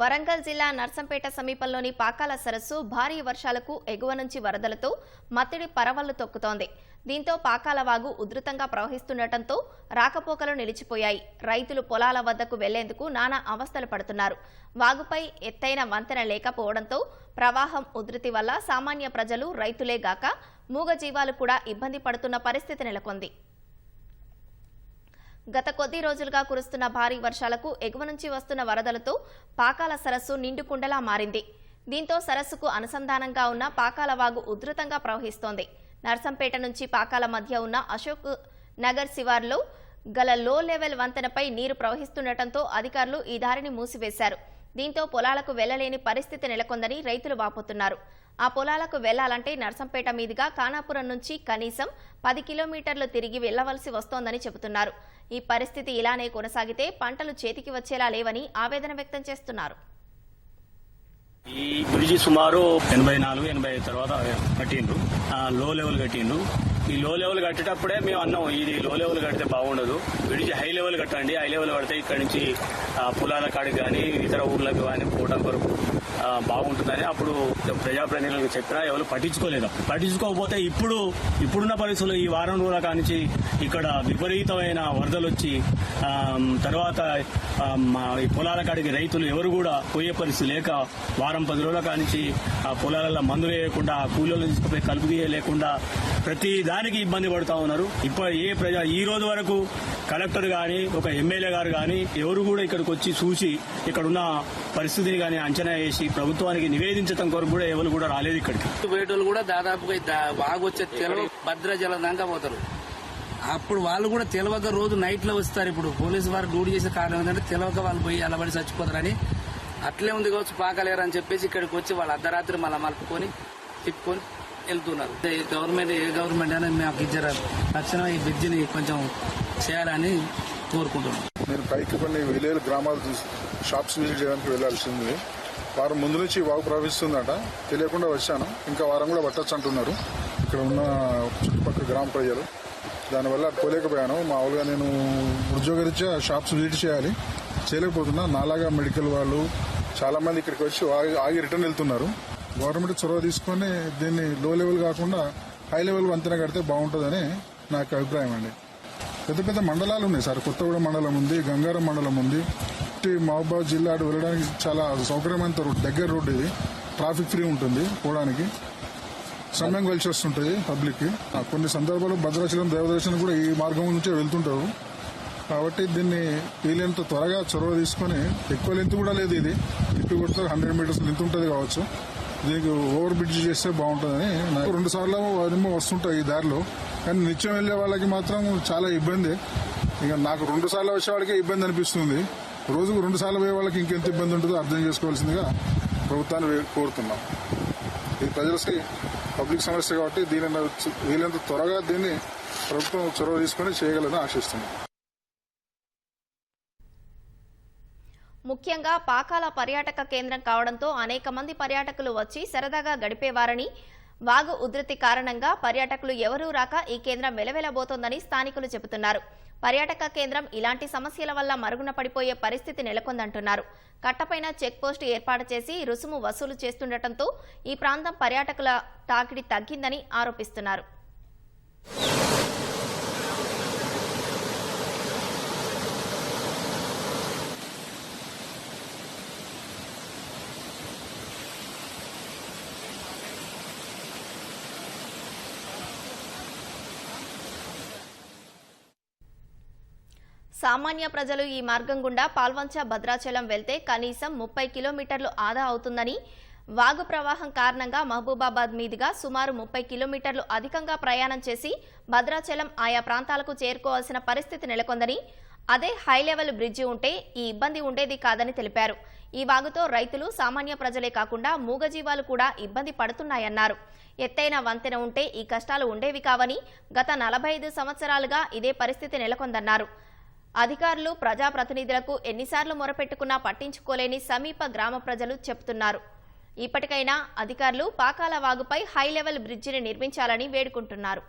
వరంగల్ జిల్లా నర్సంపేట సమీపంలోని పాకాల సరస్సు భారీ వర్షాలకు ఎగువ నుంచి వరదలతో మత్తిడి పరవళ్ళు తొక్కుతోంది. దీంతో పాకాల వాగు ఉధృతంగా ప్రవహిస్తుండటంతో రాకపోకలు నిలిచిపోయాయి. రైతులు పొలాల వద్దకు వెళ్ళేందుకు నానా అవస్థలు పడుతున్నారు. వాగుపై ఎత్తైన వంతెన లేకపోవడంతో ప్రవాహం ఉధృతి వల్ల సామాన్య ప్రజలు రైతులే గాక మూగజీవాలు కూడా ఇబ్బంది పడుతున్న పరిస్థితి నెలకొంది. గత కొద్ది రోజులుగా కురుస్తున్న భారీ వర్షాలకు ఎగువ నుంచి వస్తున్న వరదలతో పాకాల సరస్సు నిండుకుండలా మారింది. దీంతో సరస్సుకు అనుసంధానంగా ఉన్న పాకాల వాగు ఉధృతంగా ప్రవహిస్తోంది. నర్సంపేట నుంచి పాకాల మధ్య ఉన్న అశోక్ నగర్ శివార్లో గల లో లెవెల్ వంతెనపై నీరు ప్రవహిస్తుండటంతో అధికారులు ఈ దారిని మూసివేశారు. దీంతో పొలాలకు వెళ్ళలేని పరిస్థితి నెలకొందని రైతులు వాపోతున్నారు. ఆ పొలాలకు వెళ్ళాలంటే నర్సంపేట మీదుగా కానాపురం నుంచి కనీసం పది కిలోమీటర్లు తిరిగి వెళ్ళవలసి వస్తోందని చెబుతున్నారు. ఈ పరిస్థితి ఇలానే కొనసాగితే పంటలు చేతికి వచ్చేలా లేవని ఆవేదన వ్యక్తం చేస్తున్నారు. ఈ బ్రిడ్జి సుమారు ఎనభై నాలుగు ఎనభై ఐదు తర్వాత కట్టిండ్రు. లో లెవెల్ కట్టిండ్రు. ఈ లో లెవెల్ కట్టేటప్పుడే మేము అన్నాం ఇది లో లెవెల్ కడితే బాగుండదు. బ్రిడ్జి హై లెవెల్ కట్టండి. హై లెవెల్ కడితే ఇక్కడ నుంచి పొలాల కాడికి కానీ ఇతర ఊర్లకు కానీ పోవడం కొరకు బాగుంటుందని అప్పుడు ప్రజాప్రతినిధులకు చెప్పినా ఎవరు పట్టించుకోలేదు. పట్టించుకోకపోతే ఇప్పుడు ఇప్పుడున్న పరిస్థితుల్లో ఈ వారం రోజుల కానించి ఇక్కడ విపరీతమైన వరదలు వచ్చి తర్వాత మా ఈ పొలాల కాడికి రైతులు ఎవరు కూడా పోయే పరిస్థితి లేక వారం పది రోజుల కానించి ఆ పొలాలలో మందులు వేయకుండా ఆ తీసుకుపోయి కలుపు లేకుండా ప్రతి దానికి ఇబ్బంది పడుతూ ఉన్నారు. ఇప్పుడు ఏ ప్రజా ఈ రోజు వరకు కలెక్టర్ గాని ఒక ఎమ్మెల్యే గారు గాని ఎవరు కూడా ఇక్కడికి వచ్చి చూసి ఇక్కడున్న పరిస్థితిని గాని అంచనా వేసి ప్రభుత్వానికి నివేదించడం కొరకు కూడా ఎవరు కూడా రాలేదు ఇక్కడికి. వేటోళ్ళు కూడా దాదాపుగా ఈ వచ్చే తెలవ భద్రాచలం దాకా పోతారు. అప్పుడు వాళ్ళు కూడా తెలవక రోజు నైట్లో వస్తారు ఇప్పుడు. పోలీసు వారు డ్యూటీ చేసే కారణం ఏంటంటే తెలియక వాళ్ళు పోయి అలబడి చచ్చిపోతారని. అట్లే ఉంది కావచ్చు పాకలేరు అని చెప్పేసి ఇక్కడికి వచ్చి వాళ్ళు అర్ధరాత్రి మళ్ళీ మలుపుకొని తిప్పుకొని వెళ్తున్నారు. గవర్నమెంట్ ఏ గవర్నమెంట్ అయినా మాకు ఇచ్చారు తక్షణం ఈ బ్రిడ్జిని కొంచెం చేయాలని కోరుకుంటున్నాం. నేను పైకి కొన్ని విలేజ్ గ్రామాలు చూసి షాప్స్ విజిట్ చేయడానికి వెళ్ళాల్సింది వారం ముందు నుంచి వాగు ప్రవహిస్తుందట. తెలియకుండా వచ్చాను. ఇంకా వారం కూడా పట్టచ్చు అంటున్నారు. ఇక్కడ ఉన్న చుట్టుపక్కల గ్రామ ప్రజలు. దానివల్ల పోలేకపోయాను. మామూలుగా నేను ఉద్యోగరీత్యా షాప్స్ విజిట్ చేయాలి. చేయలేకపోతున్నా. నాలాగా మెడికల్ వాళ్ళు చాలా మంది ఇక్కడికి వచ్చి ఆగి రిటర్న్ వెళ్తున్నారు. గవర్నమెంట్ చొరవ తీసుకొని దీన్ని లో లెవెల్ కాకుండా హై లెవెల్ వంతెన కడితే బాగుంటుందని నా యొక్క అభిప్రాయం అండి. పెద్ద పెద్ద మండలాలు ఉన్నాయి సార్. కొత్తగూడెం మండలం ఉంది గంగారం మండలం ఉంది. మహబాద్ జిల్లా అటు వెళ్ళడానికి చాలా సౌకర్యమైన రోడ్ దగ్గర రోడ్ ఇది. ట్రాఫిక్ ఫ్రీ ఉంటుంది పోవడానికి. సమయం కలిసి వస్తుంటుంది పబ్లిక్కి ఆ, కొన్ని సందర్భాల్లో భద్రాచలం దేవదర్శనం కూడా ఈ మార్గం నుంచే వెళ్తుంటారు. కాబట్టి దీన్ని వీలైనంత త్వరగా చొరవ తీసుకొని ఎక్కువ లెంత్ కూడా లేదు ఇది. తిప్పి కొడితే హండ్రెడ్ మీటర్స్ లెంత్ ఉంటుంది కావచ్చు. దీనికి ఓవర్ బ్రిడ్జ్ చేస్తే బాగుంటుందని నాకు రెండు సార్లు ఏమో వస్తుంటాయి ఈ దారిలో. కానీ నిత్యం వెళ్ళే వాళ్ళకి మాత్రం చాలా ఇబ్బంది. ఇక నాకు రెండు సార్లు వచ్చే ఇబ్బంది అనిపిస్తుంది. రోజుకు రెండు సార్లు పోయే వాళ్ళకి ఇంకెంత ఇబ్బంది ఉంటుందో అర్థం చేసుకోవాల్సిందిగా ప్రభుత్వాన్ని కోరుతున్నాం. ఇది ప్రజలకి పబ్లిక్ సమస్య కాబట్టి దీని వీలైనంత త్వరగా దీన్ని ప్రభుత్వం చొరవ తీసుకుని చేయగలని ఆశిస్తున్నాం. ముఖ్యంగా పాకాల పర్యాటక కేంద్రం కావడంతో అనేక మంది పర్యాటకులు వచ్చి సరదాగా గడిపేవారని వాగు ఉధృతి కారణంగా పర్యాటకులు ఎవరూ రాక ఈ కేంద్రం వెలవెలబోతోందని స్థానికులు చెబుతున్నారు. పర్యాటక కేంద్రం ఇలాంటి సమస్యల వల్ల మరుగున పడిపోయే పరిస్థితి నెలకొందంటున్నారు. కట్టపైన చెక్ పోస్టు ఏర్పాటు చేసి రుసుము వసూలు చేస్తుండటంతో ఈ ప్రాంతం పర్యాటకుల తాకిడి తగ్గిందని ఆరోపిస్తున్నారు. సామాన్య ప్రజలు ఈ మార్గం గుండా పాల్వంచ భద్రాచలం వెళ్తే కనీసం ముప్పై కిలోమీటర్లు ఆదా అవుతుందని వాగు ప్రవాహం కారణంగా మహబూబాబాద్ మీదుగా సుమారు ముప్పై కిలోమీటర్లు అధికంగా ప్రయాణం చేసి భద్రాచలం ఆయా ప్రాంతాలకు చేరుకోవాల్సిన పరిస్థితి నెలకొందని అదే హై లెవెల్ బ్రిడ్జి ఉంటే ఈ ఇబ్బంది ఉండేది కాదని తెలిపారు. ఈ వాగుతో రైతులు సామాన్య ప్రజలే కాకుండా మూగజీవాలు కూడా ఇబ్బంది పడుతున్నాయన్నారు. ఎత్తైన వంతెన ఉంటే ఈ కష్టాలు ఉండేవి కావని గత నలభై ఐదు సంవత్సరాలుగా ఇదే పరిస్థితి నెలకొందన్నారు. అధికారులు ప్రజాప్రతినిధులకు ఎన్నిసార్లు మొరపెట్టుకున్నా పట్టించుకోలేని సమీప గ్రామ ప్రజలు చెబుతున్నారు ఇప్పటికైనా అధికారులు పాకాల వాగుపై హై లెవెల్ బ్రిడ్జిని నిర్మించాలని వేడుకుంటున్నారు.